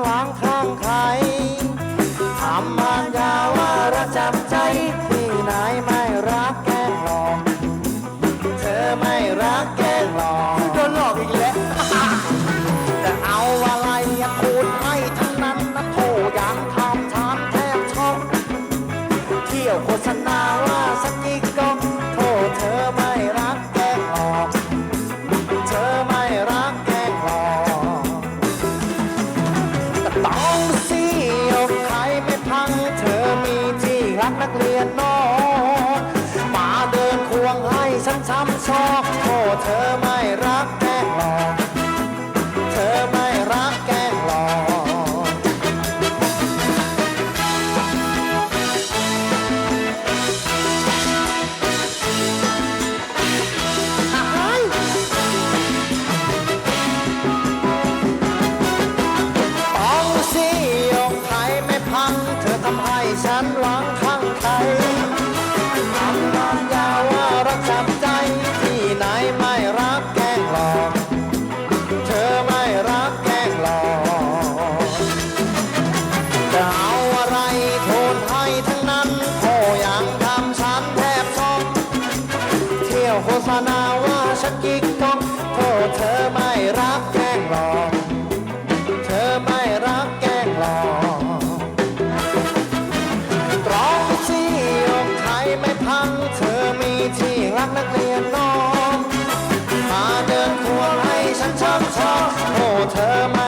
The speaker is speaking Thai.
ขวางข้างใครทำมานยาวาระจับใจ ที่ไหนไม่รักแกหลอก เธอไม่รักแก เรียนนำให้ฉันหวังข้างใครทำนานยาวว่ารักจับใจที่ไหนไม่รักแกล้งหลอก เธอไม่รักแกล้งหลอกจะเอาอะไรโทษให้ทั้งนั้นโอ้ยังทำฉันแทบช็อกเที่ยวโฆษณาว่าฉันกิ๊ก one time.